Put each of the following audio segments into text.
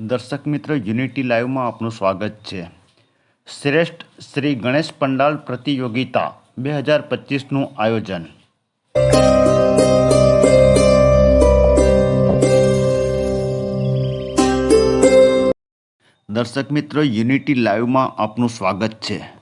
દર્શક મિત્ર, યુનિટી લાઈવમાં આપનું સ્વાગત છે. શ્રેષ્ઠ શ્રી ગણેશ પંડાલ પ્રતિયોગિતા બે હજાર પચીસનું આયોજન. દર્શક મિત્રો, યુનિટી લાઈવમાં આપનું સ્વાગત છે.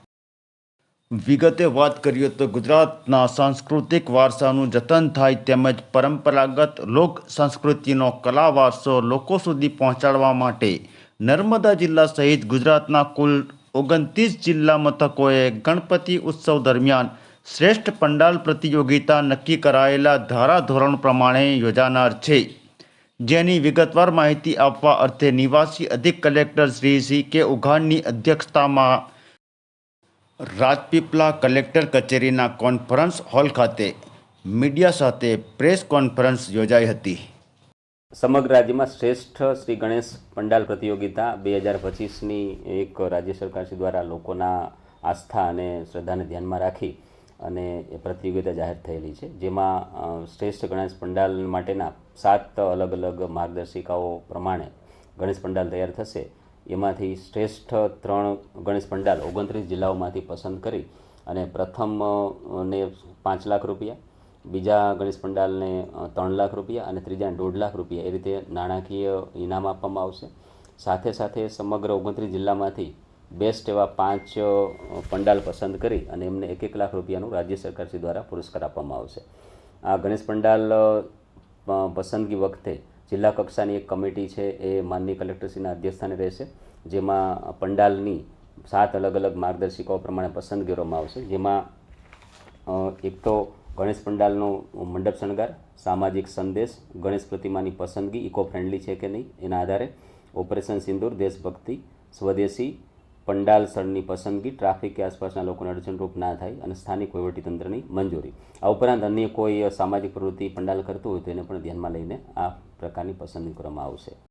વિગતે વાત કરીએ તો ગુજરાતના સાંસ્કૃતિક વારસાનું જતન થાય તેમજ પરંપરાગત લોક સંસ્કૃતિનો કલા વારસો લોકો સુધી પહોંચાડવા માટે નર્મદા જિલ્લા સહિત ગુજરાતના કુલ ઓગણત્રીસ જિલ્લા મથકોએ ગણપતિ ઉત્સવ દરમિયાન શ્રેષ્ઠ પંડાલ પ્રતિયોગિતા નક્કી કરાયેલા ધારાધોરણ પ્રમાણે યોજાનાર છે. જેની વિગતવાર માહિતી આપવા અર્થે નિવાસી અધિક કલેક્ટર શ્રી સી કે ઉઘાડની અધ્યક્ષતામાં રાજપીપળા કલેક્ટર કચેરીના કોન્ફરન્સ હોલ ખાતે મીડિયા સાથે પ્રેસ કોન્ફરન્સ યોજાઈ હતી. સમગ્ર રાજ્યમાં શ્રેષ્ઠ શ્રી ગણેશ પંડાલ પ્રતિયોગિતા બે હજાર પચીસની એક રાજ્ય સરકારશ્રી દ્વારા લોકોના આસ્થા અને શ્રદ્ધાને ધ્યાનમાં રાખી અને એ પ્રતિયોગિતા જાહેર થયેલી છે. જેમાં શ્રેષ્ઠ ગણેશ પંડાલ માટેના સાત અલગ અલગ માર્ગદર્શિકાઓ પ્રમાણે ગણેશ પંડાલ તૈયાર થશે. એમાંથી શ્રેષ્ઠ ત્રણ ગણેશ પંડાલ ઓગણત્રીસ જિલ્લાઓમાંથી પસંદ કરી અને પ્રથમ ને પાંચ લાખ રૂપિયા, બીજા ગણેશ પંડાલને ત્રણ લાખ રૂપિયા અને ત્રીજાને દોઢ લાખ રૂપિયા એ રીતે નાણાકીય ઇનામ આપવામાં આવશે. સાથે સાથે સમગ્ર ઓગણત્રીસ જિલ્લામાંથી બેસ્ટ એવા પાંચ પંડાલ પસંદ કરી અને એમને એક એક લાખ રૂપિયાનું રાજ્ય સરકારશ્રી દ્વારા પુરસ્કાર આપવામાં આવશે. આ ગણેશ પંડાલ પસંદગી વખતે જિલ્લા કક્ષાની એક કમિટી છે એ માનનીય કલેક્ટરશ્રીના અધ્યક્ષસ્થાને રહેશે. જેમાં પંડાલની સાત અલગ અલગ માર્ગદર્શિકાઓ પ્રમાણે પસંદ કરવામાં આવશે. જેમાં એક તો ગણેશ પંડાલનો મંડપ શણગાર, સામાજિક સંદેશ, ગણેશ પ્રતિમાની પસંદગી ઇકો ફ્રેન્ડલી છે કે નહીં એના આધારે, ઓપરેશન સિંદૂર, દેશભક્તિ, સ્વદેશી પંડાલ સ્થળની પસંદગી ટ્રાફિક કે આસપાસના લોકોને અડચણરૂપ ના થાય અને સ્થાનિક વહીવટીતંત્રની મંજૂરી. આ ઉપરાંત અન્ય કોઈ સામાજિક પ્રવૃત્તિ પંડાલ કરતું હોય તો એને પણ ધ્યાનમાં લઈને આ પ્રકારની પસંદગી કરવામાં આવશે.